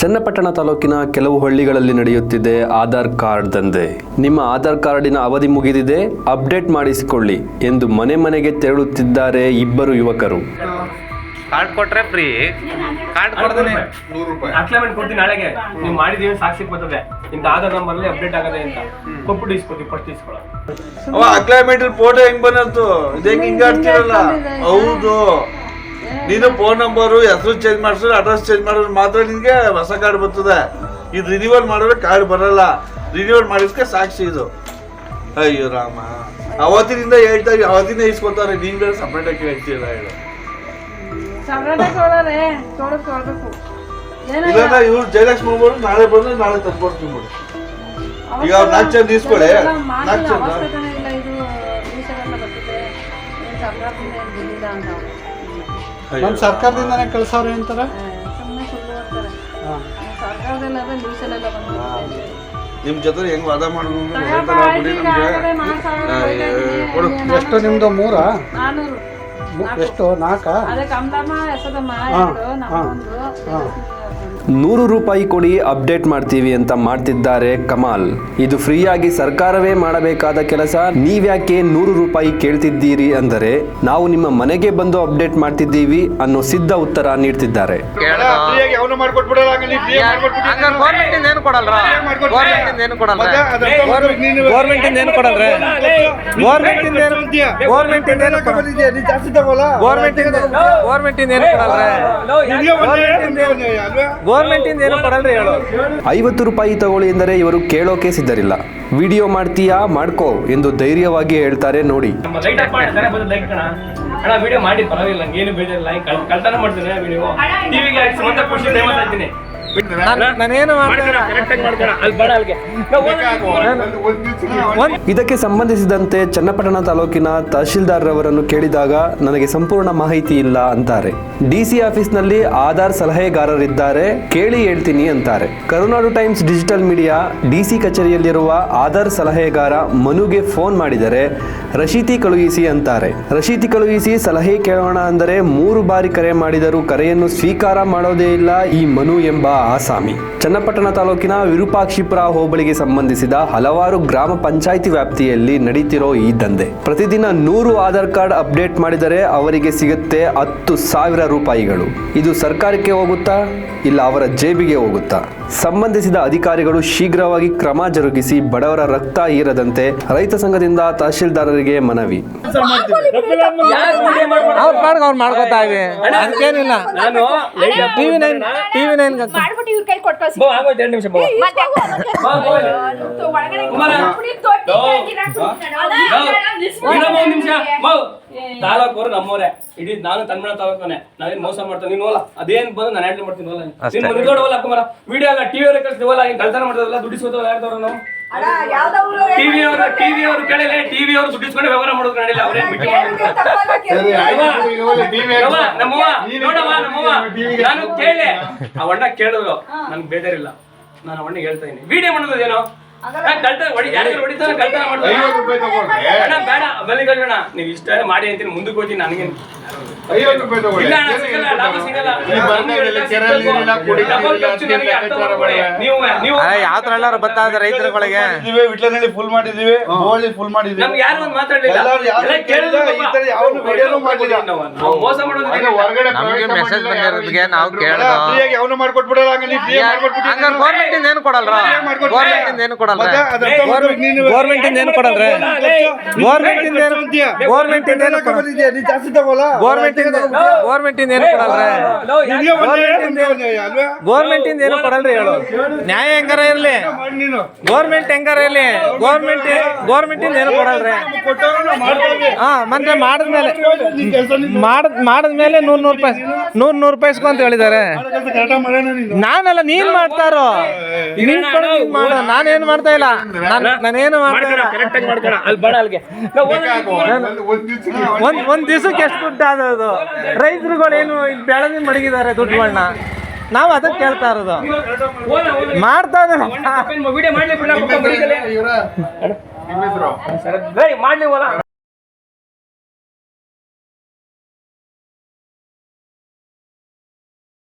ಚನ್ನಪಟ್ಟಣ ತಾಲೂಕಿನ ಕೆಲವು ಹಳ್ಳಿಗಳಲ್ಲಿ ನಡೆಯುತ್ತಿದೆ ಆಧಾರ್ ಕಾರ್ಡ್ ದಂಧೆ. ನಿಮ್ಮ ಆಧಾರ್ ಕಾರ್ಡಿನ ಅವಧಿ ಮುಗಿದಿದೆ ಅಪ್ಡೇಟ್ ಮಾಡಿಸಿಕೊಳ್ಳಿ ಎಂದು ಮನೆ ಮನೆಗೆ ತೆರಳುತ್ತಿದ್ದಾರೆ ಇಬ್ಬರು ಯುವಕರು. ಕಾರ್ಡ್ ಕೊಟ್ರೆ ಫ್ರೀ. ಕಾರ್ಡ್ ಕೊಡ್ದೇನೆ ಅಕ್ಲಮೆಂಟ್ ಕೊಡ್ತೀನಿ ನಾಳೆಗೆ. ನೀವು ಮಾಡಿದೀವಿ ಸಾಕ್ಷಿ ಬರ್ತದೆ ಇಂತ ಆಧಾರ್ ನಂಬರ್ ಅಲ್ಲಿ ಅಪ್ಡೇಟ್ ಆಗದೆ ಅಂತ. ಕೊಟ್ಬಿಟ್ಟು ಇಸ್ಕೊತೀವಿ ಫಸ್ಟ್ ಇಸ್ಕೊಳ್ಳೋ ಅವ ಅಕ್ಲೈಮೆಂಟ್ ಫೋಟೋ ಹೆಂಗ್ ಬಂತು ಇದು ಹೆಂಗ್ ಹಿಂಗ ಆಡ್ತಿರಲ್ಲ ಹೌದು. ನೀನು ಫೋನ್ ನಂಬರು ಹೆಸರು ಚೇಂಜ್ ಮಾಡಿಸಿದ್ರೆ ಅಡ್ರೆಸ್ ಚೇಂಜ್ ಮಾಡಿದ್ರೆ ಮಾತ್ರ ನಿನಗೆ ಹೊಸ ಕಾರ್ಡ್ ಬರ್ತದೆ. ಇದು ರಿನಿವಲ್ ಮಾಡಿದ್ರೆ ಕಾರ್ಡ್ ಬರಲ್ಲ. ರಿನಿವಲ್ ಮಾಡಿದ್ಕೆ ಸಾಕ್ಷಿ ಇದು. ಅಯ್ಯೋ ರಾಮ. ಅವತ್ತಿನಿಂದ ಹೇಳ್ತಾ ಇದ್ದೀವಿ ಅವತ್ತಿನ ಇಸ್ಕೊತಾರೆ. ನೀನ್ ಬೇರೆ ಸಪ್ರೇಟ್ ಆಗಿ ಹೇಳ್ತೀರ ಹೇಳು. ಇಲ್ಲ ಇವ್ರು ಜಯಲಕ್ಷ್ಮಿ ಅವರು ನಾಳೆ ಬಂದ್ರೆ ನಾಳೆ ತಂದ್ಕೊಡ್ತೀನಿ ಬಿಡು. ಈಗ ಅವ್ರು ನಾಲ್ಕು ಜನ ಇಸ್ಕೊಳ್ಳಿ ನಾಲ್ಕು ಜನ. ನಮ್ಮ ಸರ್ಕಾರದಿಂದನೇ ಕಳ್ಸವ್ರೆ ಅಂತಾರೆ? ಆ, ಸುಮ್ನೆ ಸುಳ್ಳು ಅಂತಾರೆ. ಸರ್ಕಾರದಲ್ಲಿ ಅದೇ ಮೀಸಲೆಲ್ಲ ಬಂದಿದೆ ನಿಮ್ ಜೊತೆ ಹೆಂಗ್ ವಾದ ಮಾಡೋದು. ಎಷ್ಟು ನಿಮ್ದು ಮೂರ? ಎಷ್ಟು? ನಾಲ್ಕಾ? ಅದೇ ಕಮಲಮ್ಮ ಎಸದಮ್ಮ ಹಾ, ಎರಡು ನಮ್ಮೊಂದು ನೂರು ರೂಪಾಯಿ ಕೊಡಿ ಅಪ್ಡೇಟ್ ಮಾಡ್ತೀವಿ ಅಂತ ಮಾಡ್ತಿದ್ದಾರೆ ಕಮಾಲ್. ಇದು ಫ್ರೀಯಾಗಿ ಸರ್ಕಾರವೇ ಮಾಡಬೇಕಾದ ಕೆಲಸ. ನೀವ್ಯಾಕೆ ನೂರು ರೂಪಾಯಿ ಕೇಳ್ತಿದ್ದೀರಿ ಅಂದರೆ ನಾವು ನಿಮ್ಮ ಮನೆಗೆ ಬಂದು ಅಪ್ಡೇಟ್ ಮಾಡ್ತಿದ್ದೀವಿ ಅನ್ನೋ ಸಿದ್ಧ ಉತ್ತರ ನೀಡ್ತಿದ್ದಾರೆ. ಗೌರ್ಮೆಂಟ್ ಇಂದ ಏನು ಕೊಡಲ್ರಿ ಹೇಳು. ಐವತ್ತು ರೂಪಾಯಿ ತಗೊಳ್ಳಿ ಎಂದರೆ ಇವರು ಕೇಳೋಕೆ ಸಿದ್ಧರಿಲ್ಲ. ವಿಡಿಯೋ ಮಾಡ್ತೀಯಾ ಮಾಡ್ಕೋ ಎಂದು ಧೈರ್ಯವಾಗಿ ಹೇಳ್ತಾರೆ ನೋಡಿ. ನಮ್ಮ ಲೈಟ್ ಅಪ್ ಮಾಡಿ ಬಂದ ಲೈಟ್ ಕಣ. ಅಣ್ಣ ವಿಡಿಯೋ ಮಾಡಿ ಪರವಾಗಿಲ್ಲ ಏನು ಬೇಜಾರಿಲ್ಲ. ಕಳ್ತಾನೆ ಕಳ್ತನ ಮಾಡ್ತೀನಿ ವಿಡಿಯೋ. ಟಿವಿಗೆ ಹಾಕಿ ಸ್ವಂತ ಖುಷಿ ಇದಕ್ಕೆ ಸಂಬಂಧಿಸಿದಂತೆ ಚನ್ನಪಟ್ಟಣ ತಾಲೂಕಿನ ತಹಶೀಲ್ದಾರ್ ರವರನ್ನು ಕೇಳಿದಾಗ ನನಗೆ ಸಂಪೂರ್ಣ ಮಾಹಿತಿ ಇಲ್ಲ ಅಂತಾರೆ. ಡಿಸಿ ಆಫೀಸ್ನಲ್ಲಿ ಆಧಾರ್ ಸಲಹೆಗಾರರಿದ್ದಾರೆ ಕೇಳಿ ಹೇಳ್ತೀನಿ ಅಂತಾರೆ. Karunadu times digital media DC ಕಚೇರಿಯಲ್ಲಿರುವ Aadhaar ಸಲಹೆಗಾರ ಮನುಗೆ ಫೋನ್ ಮಾಡಿದರೆ ರಶೀತಿ ಕಳುಹಿಸಿ ಅಂತಾರೆ. ರಶೀತಿ ಕಳುಹಿಸಿ ಸಲಹೆ ಕೇಳೋಣ ಅಂದರೆ ಮೂರು ಬಾರಿ ಕರೆ ಮಾಡಿದರೂ ಕರೆಯನ್ನು ಸ್ವೀಕಾರ ಮಾಡೋದೇ ಇಲ್ಲ ಈ ಮನು ಎಂಬ ಆಸಾಮಿ. ಚನ್ನಪಟ್ಟಣ ತಾಲೂಕಿನ ವಿರೂಪಾಕ್ಷಿಪುರ ಹೋಬಳಿಗೆ ಸಂಬಂಧಿಸಿದ ಹಲವಾರು ಗ್ರಾಮ ಪಂಚಾಯಿತಿ ವ್ಯಾಪ್ತಿಯಲ್ಲಿ ನಡೀತಿರೋ ಈ ದಂಧೆ. ಪ್ರತಿದಿನ ನೂರು ಆಧಾರ್ ಕಾರ್ಡ್ ಅಪ್ಡೇಟ್ ಮಾಡಿದರೆ ಅವರಿಗೆ ಸಿಗುತ್ತೆ ಹತ್ತು ಸಾವಿರ ರೂಪಾಯಿಗಳು. ಇದು ಸರ್ಕಾರಕ್ಕೆ ಹೋಗುತ್ತಾ ಇಲ್ಲ ಅವರ ಜೇಬಿಗೆ ಹೋಗುತ್ತಾ? ಸಂಬಂಧಿಸಿದ ಅಧಿಕಾರಿಗಳು ಶೀಘ್ರವಾಗಿ ಕ್ರಮ ಜರುಗಿಸಿ ಬಡವರ ರಕ್ತ ಹೀರದಂತೆ ರೈತ ಸಂಘದಿಂದ ತಹಶೀಲ್ದಾರರಿಗೆ ಮನವಿ. ಮಾಡ್ಕೋತಾ ಇವೆ ಟಿವಿ ನೈನ್ ಟಿವಿ ನೈನ್ ಮಾಡ್ಬಿಟ್ಟು ಇವ್ರ ಕೈ ಕೊಟ್ಟು ಬಾ ಆಗೋಯ್ತು ಎರಡು ನಿಮಿಷ ಬಾ. ಮತ್ತೆ ಬಾ, ಬಾ. ಒಳಗಡೆ ಕುಮಾರ. ಕುಡಿ ತೊಟ್ಟಿ ಲೋ. ಹಾಕಿರಾಕ್ಬಿಟ್ಟು ನಾನು. ಇನ್ನೊಬ್ಬ ಒಂದ್ ನಿಮಿಷ. ನಮ್ಮೋರೆ ಇಡೀ ನಾನು ತನ್ಮಣ ತಾಲೂಕನೆ ನಾವೇನ್ ಮೋಸ ಮಾಡ್ತಾನೆ ನೀನು ಹೋಲ ಅದೇನ್ ಬಂದು ನಾನು ಹ್ಯಾಂಡಲ್ ಮಾಡ್ತೀನಿ ಹೋಲ ನೀನ್? ಕುಮಾರ. ವಿಡಿಯೋ ಎಲ್ಲ ಟಿವಿ ಅವ್ರಿಗೆ ಕಳ್ಸ್ತೀವಿ ಹೋಲ ಹಿಂಗ್ ಕಳ್ತನ ಮಾಡ್ತಾರಲ್ಲ ದುಡ್ಡಿಸ್ಕೋತಾವ ಯಾರ್ದವ್ರ ನಾವು ಟಿವಿ ಅವರು ಟಿವಿ ಅವರು ಕೇಳಿಲ್ಲ ಟಿವಿ ಅವರು ದುಡ್ಡಿಸ್ಕೊಂಡು ವ್ಯವಹಾರ ಮಾಡೋದು ಕಾಣಿಲ್ಲ ಅವ್ರೇನ್ ನಮ್ಮವ್ವ, ನೋಡವ್ವ, ನಮ್ಮವ್ವ, ನಾನು ಕೇಳೆ. ಅವಣ್ಣ ಕೇಳಿದ್ರು. ನನ್ಗೆ ಬೇಜಾರಿಲ್ಲ. ನಾನು ಅವಣ್ಣ ಹೇಳ್ತಾ ಇದ್ದೀನಿ ವಿಡಿಯೋ ಮಾಡೋದೇನೋ ಬೇಡ ನೀವು ಇಷ್ಟ ಮಾಡಿ ಅಂತೀನಿ ಮುಂದಕ್ಕೆ ಹೋಗ್ತೀನಿ ನನಗೆ. ಇಲ್ಲ ಅಣ್ಣ ಸಿಗಲ್ಲ ಲಾಭ ಸಿಗಲ್ಲ. ಡಬಲ್ ಖರ್ಚು ನನಗೆ ಅರ್ಥ ಮಾಡ್ಕೊಳ್ಳಿ. ನೀವು ನೀವು ಯಾವ ತರ ಎಲ್ಲಾರು ಬರ್ತಾ ಇದ್ದಾರೆ ರೈತರುಗಳಿಗೆ? ಮಾಡಿದೀವಿ ಫುಲ್ ಮಾಡಿದೀವಿ ಬೋಳಿ ಫುಲ್ ಮಾಡಿದೀವಿ ನಮ್ಗೆ ಯಾರು ಒಂದು ಮಾತಾಡ್ಲಿಲ್ಲ? ಎಲ್ಲರೂ ಯಾರು ಎಲ್ಲ ಕೇಳಿದ್ರು ಈ ತರ ಯಾವನು ವಿಡಿಯೋನು ಮಾಡ್ಲಿಲ್ಲ. ನಾವು ನಾವು ಮೋಸ ಮಾಡೋದಕ್ಕೆ ಹೊರಗಡೆ ನಮ್ಗೆ ಮೆಸೇಜ್ ಬಂದಿರೋದಕ್ಕೆ ನಾವು ಕೇಳ್ದೋ ಫ್ರೀಯಾಗಿ ಅವನು ಮಾಡ್ಕೊಟ್ಬಿಡಲ್ಲ ಹಂಗ ನೀ ಫ್ರೀ ಹಂಗಾರೆ ಗೌರ್ಮೆಂಟ್ ಇಂದ ಏನು ಕೊಡಲ್ರ? ಗೌರ್ಮೆಂಟ್ ಏನು ಕೊಡಲ್ರ? ಗೌರ್ಮೆಂಟ್ ಇಂದ ಏನು ಕೊಡಲ್ರ? ಗೌರ್ಮೆಂಟ್ ಇಂದ ಏನು ಗೌರ್ಮೆಂಟ್ ಇಂದ ಏನು ಗೌರ್ಮೆಂಟ್ ಇಂದ ಗೌರ್ಮೆಂಟ್ ಇಂದ ಏನು ಕೊಡಲ್ರ? ಗೌರ್ಮೆಂಟ್ ಇಂದ ಏನು ಕೊಡಲ್ರಿ ಹೇಳು? ನ್ಯಾಯ ಹೆಂಗಾರ ಇರ್ಲಿ? ಗೌರ್ಮೆಂಟ್ ಹೆಂಗಾರ ಇರ್ಲಿ? ಗೌರ್ಮೆಂಟ್ ಗೌರ್ಮೆಂಟ್ ಇಂದ ಏನು ಕೊಡಲ್ರಿ? ಹಾ ಮತ್ತೆ ಮಾಡಿದ್ಮೇಲೆ ಮಾಡದ್ ಮಾಡಿದ್ಮೇಲೆ ನೂರ್ ನೂರ್ ರೂಪಾಯಿ ನೂರ್ ನೂರ್ ರೂಪಾಯಿ ಇಸ್ಕೊಂತ ಹೇಳಿದ್ದಾರೆ. ನಾನಲ್ಲ ನೀನ್ ಮಾಡ್ತಾರೋ ನೀನ್ ಮಾಡ ನಾನೇನ್ ಮಾಡ. ನಾನೇನು ಮಾಡ್ತಾ ಇಲ್ಲ. ನಾನ್- ನಾನೇನು ಮಾಡ್ತಾ ಇಲ್ಲ. ಅಲ್ಲಿ ಬೇಡ ಅಲ್ಲಿಗೆ. ಒಂದ್ ಒಂದ್ ದಿವಸಕ್ಕೆ ಎಷ್ಟು ದುಡ್ಡು ಆದದು ರೈತರುಗಳು ಏನು ಬೆಳೆದಿ ಮಡಗಿದ್ದಾರೆ ದುಡ್ಡುಗಳನ್ನ ನಾವು ಅದಕ್ಕೆ ಕೇಳ್ತಾ ಇರೋದು. ಮಾಡ್ತಾ ಇದ್ದಾರೆ. ಮಾಡ್ಲಿ